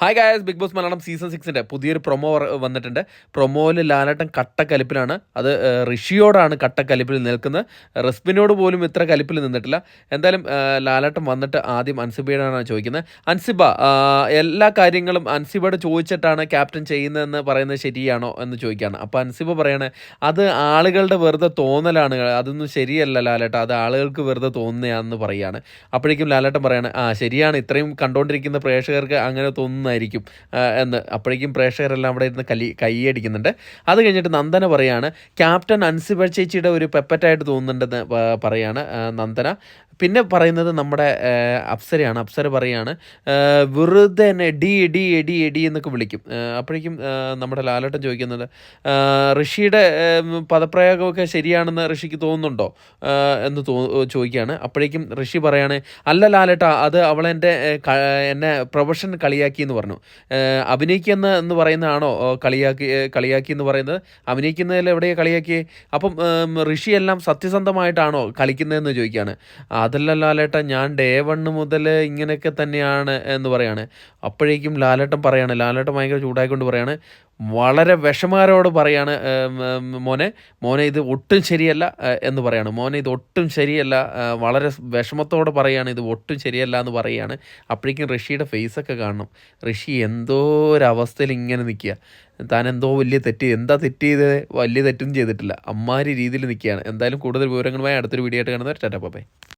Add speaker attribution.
Speaker 1: Hi guys Bigg Boss Malayalam season സിക്സിന്റെ പുതിയൊരു promo വന്നിട്ടുണ്ട്. പ്രൊമോയിൽ ലാലേട്ടൻ കട്ടക്കലിപ്പിലാണ്. അത് ഋഷിയോടാണ് കട്ടക്കലിപ്പിൽ നിൽക്കുന്നത്. റിസ്പിനോട് പോലും ഇത്ര കലിപ്പിൽ നിന്നിട്ടില്ല. എന്തായാലും ലാലേട്ടൻ വന്നിട്ട് ആദ്യം അൻസിബയോടാണ് ചോദിക്കുന്നത്. അൻസിബ എല്ലാ കാര്യങ്ങളും അൻസിബയോട് ചോദിച്ചിട്ടാണ് ക്യാപ്റ്റൻ ചെയ്യുന്നതെന്ന് പറയുന്നത് ശരിയാണോ എന്ന് ചോദിക്കുകയാണ്. അപ്പോൾ അൻസിബ പറയാണ് അത് ആളുകളുടെ വെറുതെ തോന്നലാണ്. അതൊന്നും ശരിയല്ല ലാലേട്ട. അത് ആളുകൾക്ക് വെറുതെ തോന്നുന്നതാണെന്ന് പറയുകയാണ് അപ്പോഴേക്കും ലാലേട്ടൻ പറയാണ് ആ ശരിയാണ്. ഇത്രയും കണ്ടുകൊണ്ടിരിക്കുന്ന പ്രേക്ഷകർക്ക് അങ്ങനെ തോന്നുന്നതായിരിക്കും ആ, എന്ന് അപ്പോഴേക്കും പ്രേക്ഷകരെല്ലാം അവിടെ ഇരുന്ന് കലി കൈയടിക്കുന്നുണ്ട്. അത് കഴിഞ്ഞിട്ട് നന്ദന പറയാണ്. ക്യാപ്റ്റൻ അൻസിബ ചേച്ചിയുടെ ഒരു പെപ്പറ്റായിട്ട് തോന്നുന്നുണ്ടെന്ന് പറയാണ് നന്ദന. പിന്നെ പറയുന്നത് നമ്മുടെ അപ്സരയാണ്. അപ്സര പറയാണ് വെറുതെ തന്നെ ഡി ഡി എടി ഡി എന്നൊക്കെ വിളിക്കും. അപ്പോഴേക്കും നമ്മുടെ ലാലേട്ടൻ ചോദിക്കുന്നത് ഋഷിയുടെ പദപ്രയോഗമൊക്കെ ശരിയാണെന്ന് ഋഷിക്ക് തോന്നുന്നുണ്ടോ? എന്ന് തോ ചോദിക്കുകയാണ്. അപ്പോഴേക്കും ഋഷി പറയാണ് അല്ല ലാലേട്ട അത് അവളെന്റെ എന്നെ പ്രൊഫഷൻ കളിയാക്കി എന്ന് പറഞ്ഞു. അഭിനയിക്കുന്ന എന്ന് പറയുന്നതാണോ? കളിയാക്കി കളിയാക്കി എന്ന് പറയുന്നത്. അഭിനയിക്കുന്നതിൽ എവിടെയാണ് കളിയാക്കി അപ്പം ഋഷി എല്ലാം സത്യസന്ധമായിട്ടാണോ കളിക്കുന്നതെന്ന് ചോദിക്കുകയാണ്. അതല്ല ലാലേട്ട ഞാൻ ഡേ വണ്ണ് മുതൽ ഇങ്ങനെയൊക്കെ തന്നെയാണ് എന്ന് പറയാണ്. അപ്പോഴേക്കും ലാലേട്ടൻ പറയാണ് ലാലേട്ടൻ ഭയങ്കര ചൂടായിക്കൊണ്ട് പറയാണ്. വളരെ വിഷമകരോട് പറയാണ് മോനെ മോനെ ഇത് ഒട്ടും ശരിയല്ല എന്ന് പറയാണ്. മോനെ ഇത് ഒട്ടും ശരിയല്ല വളരെ വിഷമത്തോടെ പറയാണ് ഇത് ഒട്ടും ശരിയല്ല എന്ന് പറയാണ്. അപ്പോഴേക്കും ഋഷിയുടെ ഫേസൊക്കെ കാണണം. ഋഷി എന്തോ ഒരു അവസ്ഥയിൽ ഇങ്ങനെ നിൽക്കുക. താൻ എന്തോ വലിയ തെറ്റ് എന്താ തെറ്റ് ചെയ്ത് വലിയ തെറ്റൊന്നും ചെയ്തിട്ടില്ല. അമ്മാരി രീതിയിൽ നിൽക്കുകയാണ്. എന്തായാലും കൂടുതൽ വിവരങ്ങളുമായി അടുത്തൊരു വീഡിയോ ആയിട്ട് കാണുന്നവർ ടാറ്റാ പാപ്പേ